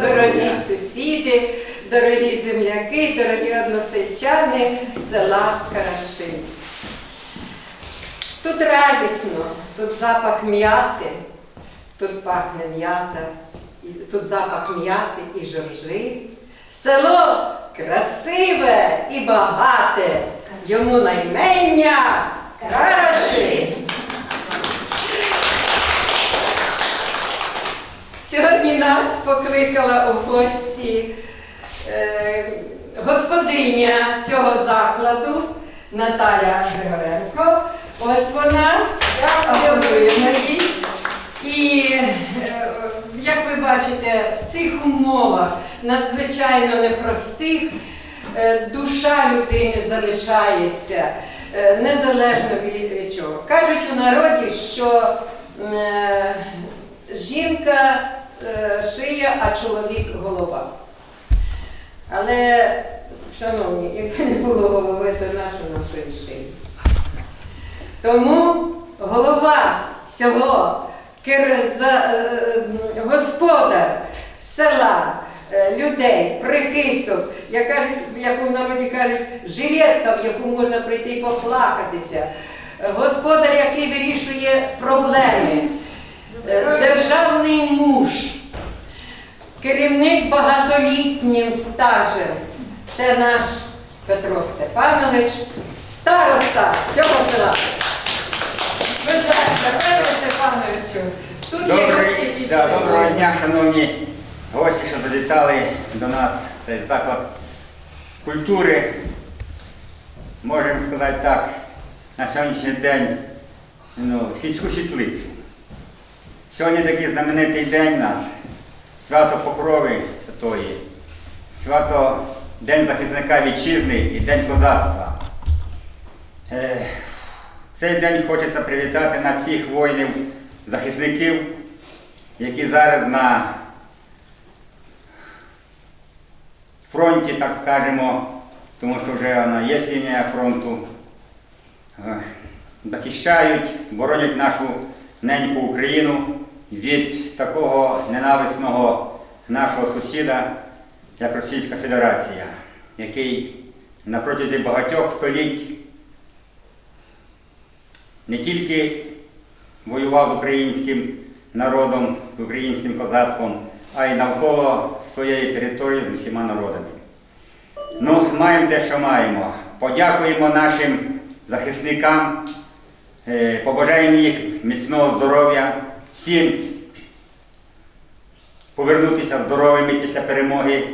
дорогі сусіди, дорогі земляки, дорогі односельчани села Карашин. Тут радісно, тут запах м'яти, тут пахне м'ята, тут запах м'яти і жоржи. Село красиве і багате, йому наймення Карашин. Сьогодні нас покликала у гості е, господиня цього закладу Наталя Григоренко. Ось вона, аплодуємо їй. І е, як ви бачите, в цих умовах надзвичайно непростих е, душа людини залишається незалежно від чого. Кажуть у народі, що жінка шия, а чоловік голова. Але, шановні, якби не було голови, то нащо нам той шиї? Тому голова всього е, господар села, е, людей, прихисток, як кажуть, як у народі кажуть, жилетка, в яку можна прийти і поплакатися, е, господар, який вирішує проблеми, е, державний муж, керівник багатолітнім стажем. Це наш Петро Степанович, староста цього села. Будь ласка, Петро Степановичу, тут є гості пішли. доброго дня, шановні гості, що завітали до нас цей заклад культури. Можемо сказати так, на сьогоднішній день ну, сільську світлицю. Сьогодні такий знаменитий день нас, свято Покрови Святої, свято День захисника вітчизни і День козацтва. Е, цей день хочеться привітати нас всіх воїнів, захисників, які зараз на фронті, так скажемо, тому що вже вона є лінія фронту, е, захищають, боронять нашу неньку Україну від такого ненависного нашого сусіда, як Російська Федерація, який на протязі багатьох століть не тільки воював з українським народом, з українським козацтвом, а й навколо своєї території з усіма народами. Ну, маємо те, що маємо. Подякуємо нашим захисникам, е, побажаємо їх міцного здоров'я, всім повернутися здоровими після перемоги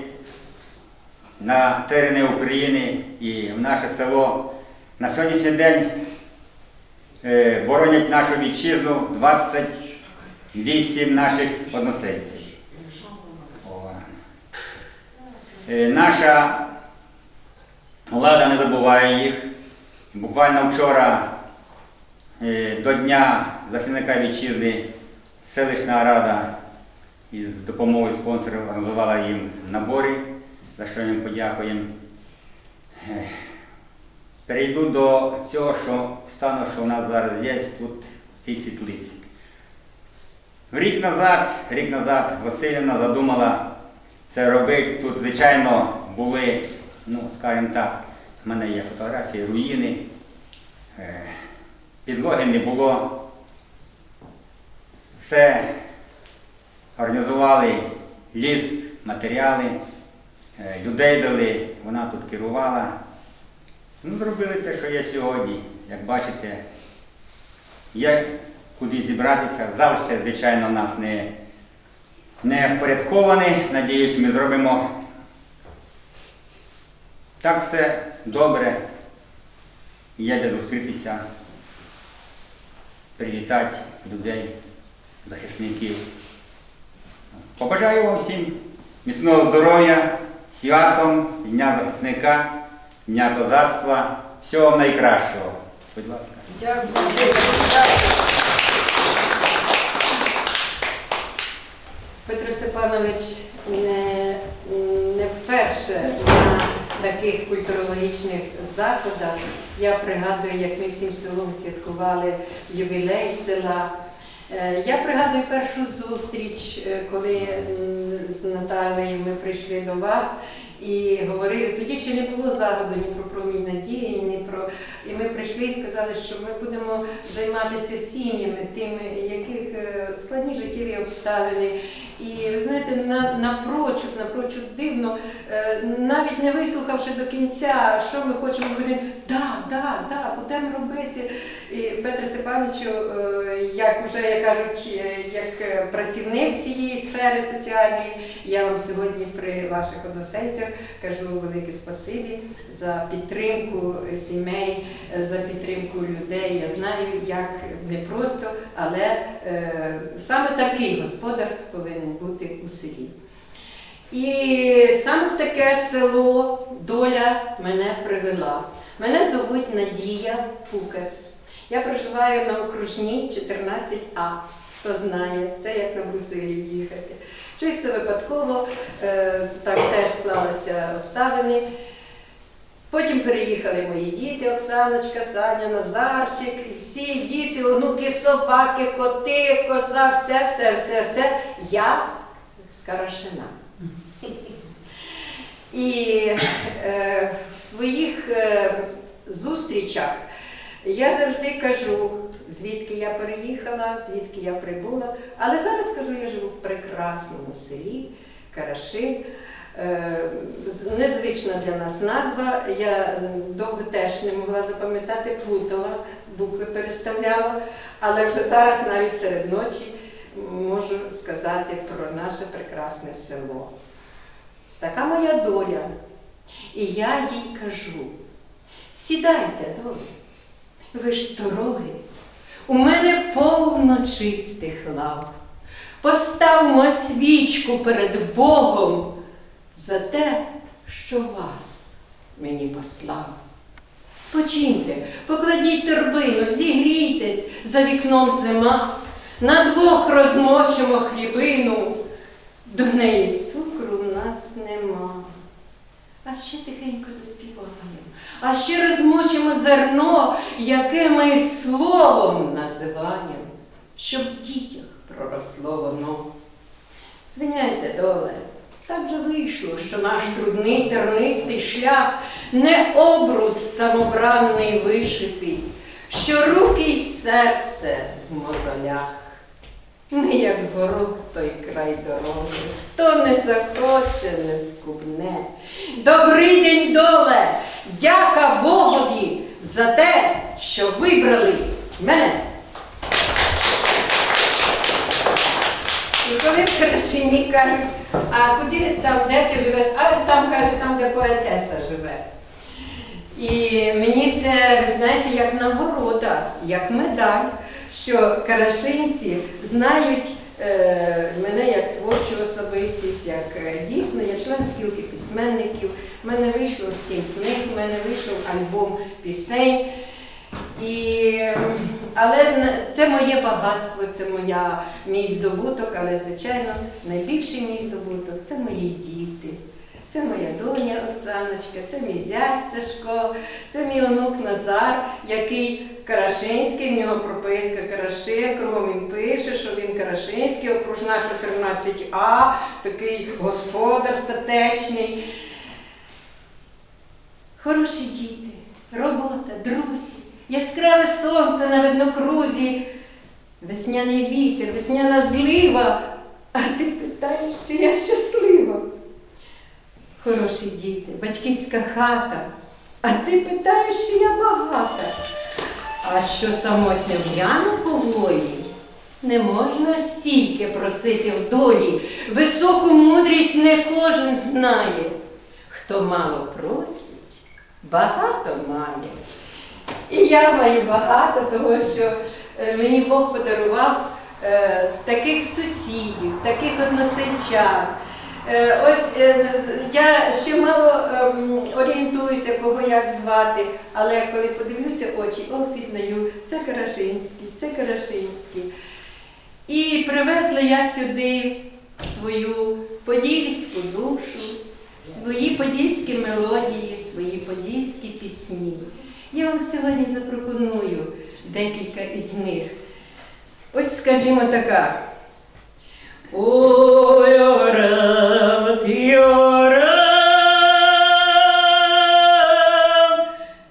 на терени України і в наше село. На сьогоднішній день е, боронять нашу вітчизну 28 наших односельців. Е, Наша влада не забуває їх. Буквально вчора е, до Дня захисника вітчизни селищна рада із допомогою спонсорів організувала їм набори, за що їм подякуємо. Перейду до цього, що стану, що у нас зараз є тут в цій світлиці. Рік назад, рік назад Васильівна задумала це робити. Тут, звичайно, були, ну, скажімо так, в мене є фотографії, руїни, підлоги не було. Все організували ліс, матеріали, е, людей дали, вона тут керувала. Ну, зробили те, що є сьогодні. Як бачите, є куди зібратися. Зал ще, звичайно, у нас не, не впорядкований. Надіюсь, ми зробимо так все добре. Є де зустрітися, привітати людей, захисників. Побажаю вам всім міцного здоров'я, святом, Дня захисника, Дня козацтва. Всього вам найкращого. Будь ласка. Дякую. Петро Степанович не, не вперше на таких культурологічних заходах. Я пригадую, як ми всім селом святкували ювілей села. Е, Я пригадую першу зустріч, е, коли з Наталією ми прийшли до вас і говорили, тоді ще не було заходу ні про промінь надії, ні про. І ми прийшли і сказали, що ми будемо займатися сім'ями, тими, яких е, складні життєві обставини. І ви знаєте, на, напрочуд, напрочуд дивно, е, навіть не вислухавши до кінця, що ми хочемо робити, да, да, да, будемо робити. І Петре Степановичу, е, як вже як кажуть, е, як працівник цієї сфери соціальної, я вам сьогодні при ваших односельцях кажу велике спасибі за підтримку сімей, за підтримку людей. Я знаю, як непросто, але саме такий господар повинен бути у селі. І саме в таке село доля мене привела. Мене звуть Надія Пукас. Я проживаю на окружній 14А. Хто знає, це як на Брусилів їхати. Чисто випадково е, так теж склалися обставини. Потім переїхали мої діти, Оксаночка, Саня, Назарчик, всі діти, онуки, собаки, коти, коза, все, все, все, все. Я з Карашина. І е, в своїх е, зустрічах я завжди кажу, звідки я переїхала, звідки я прибула. Але зараз кажу, я живу в прекрасному селі Карашин. Е, Незвична для нас назва. Я довго теж не могла запам'ятати, плутала, букви переставляла, але вже зараз навіть серед ночі можу сказати про наше прекрасне село. Така моя доля. І я їй кажу: сідайте, долі, ви ж стороги, у мене повно чистих лав. Поставмо свічку перед Богом за те, що вас мені послав. Спочиньте, покладіть торбину, зігрійтесь за вікном зима, на двох розмочимо хлібину, до неї цукру в нас нема. А ще тихенько заспіваємо, а ще розмочимо зерно, яке ми словом називаємо, щоб в дітях проросло воно. Звиняйте, доле, так же вийшло, що наш трудний тернистий шлях не обрус самобранний вишитий, що руки й серце в мозолях. Ми, як горох той край дороги, хто не захоче, не скубне. Добрий день, доле! Дяка Богові за те, що вибрали мене. Коли в кажуть, а куди там, де ти живеш? А там кажуть, там, де поетеса живе. І мені це, ви знаєте, як нагорода, як медаль, що карашинці знають е, мене як творчу особистість, як е, дійсно я член спілки письменників. У мене вийшло сім книг, в мене вийшов альбом пісень. І, але це моє багатство, це моя, мій здобуток, але, звичайно, найбільший мій здобуток це мої діти. Це моя доня Оксаночка, це мій зять Сашко, це мій онук Назар, який Карашинський, в нього прописка Карашин, кругом він пише, що він Карашинський, окружна 14А, такий господар статечний. Хороші діти, робота, друзі, яскраве сонце на виднокрузі, весняний вітер, весняна злива, а ти питаєш, чи я щаслива. Хороші діти, батьківська хата, а ти питаєш, чи я багата. А що самотньо в'яну поволі, не можна стільки просити в долі, високу мудрість не кожен знає. Хто мало просить, багато має. І я маю багато, того що е, мені Бог подарував е, таких сусідів, таких односельчан. Е, ось я ще мало ем, орієнтуюся, кого як звати, але коли подивлюся очі, о, впізнаю, це Карашинський, це Карашинський. І привезла я сюди свою подільську душу, свої подільські мелодії, свої подільські пісні. Я вам сьогодні запропоную декілька із них. Ось скажімо така. Ой, орел, ти орел,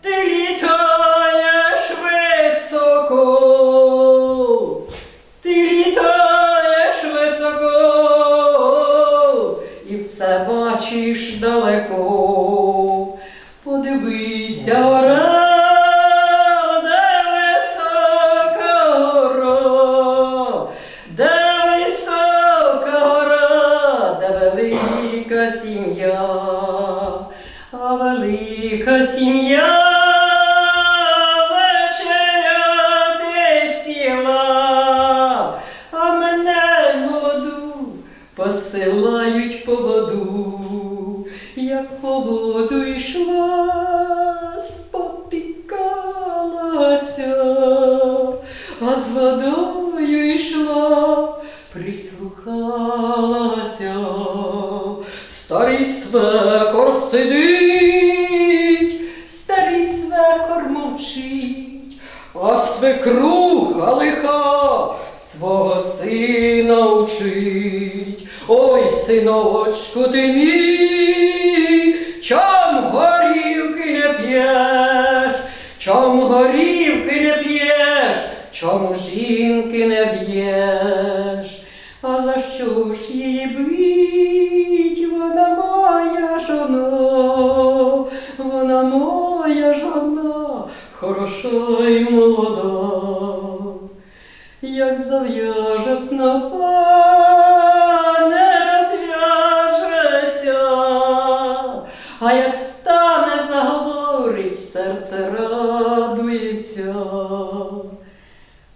ти літаєш високо, ти літаєш високо, і все бачиш далеко. Подивися, орел, синочку мій, чом горівки не п'єш, чом горівки не п'єш, чому жінки не б'єш, а за що ж її бить, вона моя жона, вона моя жона, хороша й молода як зав'яже снопа,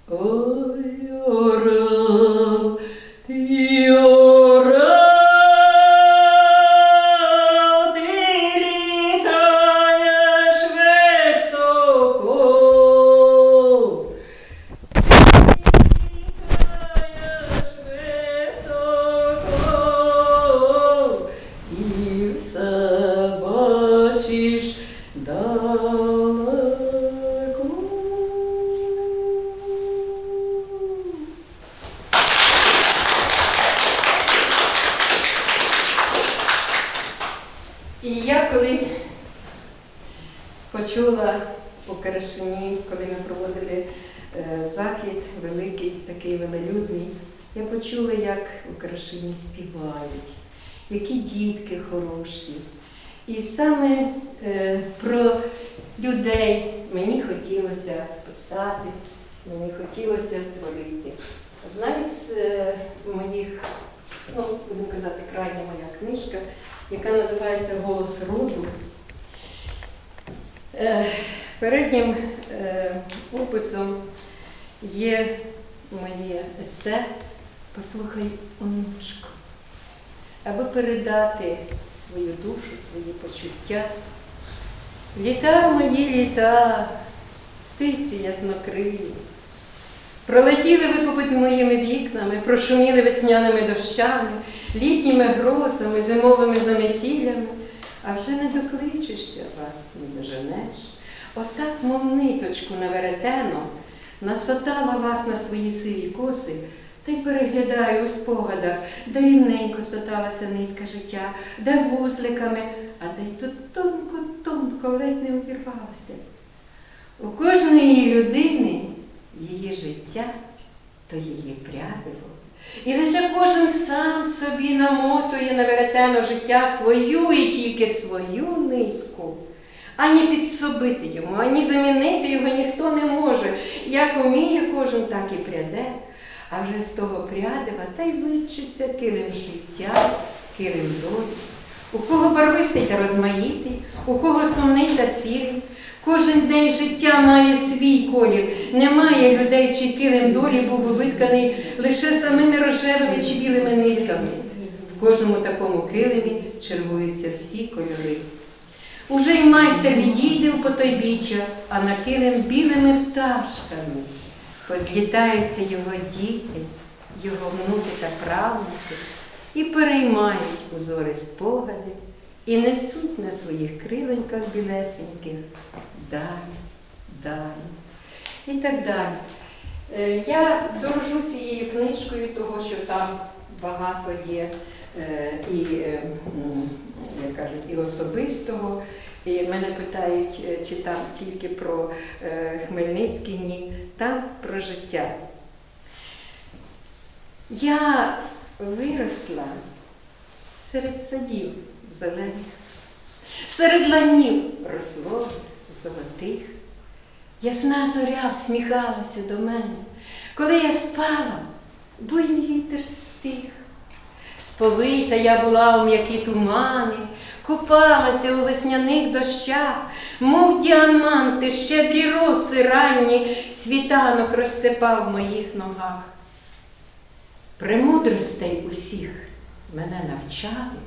Oh. Почула у Карашині, коли ми проводили е, захід великий, такий велелюдний, я почула, як у Карашині співають, які дітки хороші. І саме е, про людей мені хотілося писати, мені хотілося творити. Одна із е, моїх, ну, будемо казати, крайня моя книжка, яка називається Голос роду. Е, Переднім е, описом є моє есе. Послухай, онучко, аби передати свою душу, свої почуття. Літа мої літа, птиці яснокрилі, пролетіли ви попід моїми вікнами, прошуміли весняними дощами, літніми грозами, зимовими заметілями, а вже не докличешся вас, не доженеш. Отак, мов ниточку на веретено, насотала вас на свої сиві коси, та й переглядаю у спогадах, де рівненько соталася нитка життя, де вузликами, а де й тут тонко-тонко ледь не увірвалася. У кожної людини її життя то її прядиво. І лише кожен сам собі намотує на веретено життя свою і тільки свою нитку. Ані підсобити йому, ані замінити його ніхто не може. Як уміє кожен, так і пряде. А вже з того прядива та й вичиться килим життя, килим долі. У кого барвистий та розмаїтий, у кого сумний та сірий. Кожен день життя має свій колір. Немає людей, чий килим долі був би витканий лише самими рожевими чи білими нитками. В кожному такому килимі чергуються всі кольори. Уже й майстер відійде у потойбіччя, а на килим білими пташками. Позлітаються його діти, його внуки та правнуки, і переймають узори спогади, і несуть на своїх криленьках білесеньких далі, далі і так далі. Е, Я дорожу цією книжкою, того що там багато є е, і, е, як кажуть, і особистого. І мене питають, чи там тільки про Хмельницький, ні, там про життя. Я виросла серед садів зелених, серед ланів росло золотих. Ясна зоря всміхалася до мене, коли я спала, буйний вітер стих. Сповита я була у м'які тумани, купалася у весняних дощах, мов діаманти, щедрі роси ранні, світанок розсипав в моїх ногах. Премудростей усіх мене навчали,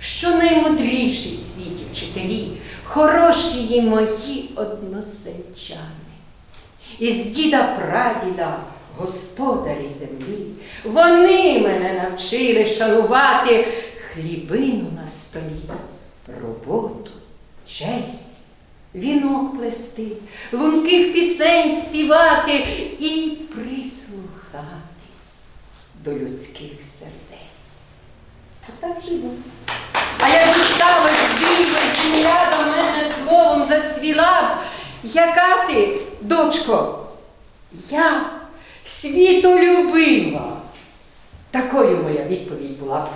що наймудріші в світі вчителі, хороші й мої односельчани. Із діда прадіда, господарі землі, вони мене навчили шанувати хлібину на столі, роботу, честь, вінок плести, лунких пісень співати і прислухатись до людських сердець. Так живу. А як сталося більше земля до мене словом засвіла яка ти, дочко? Я світолюбива. Такою моя відповідь була б.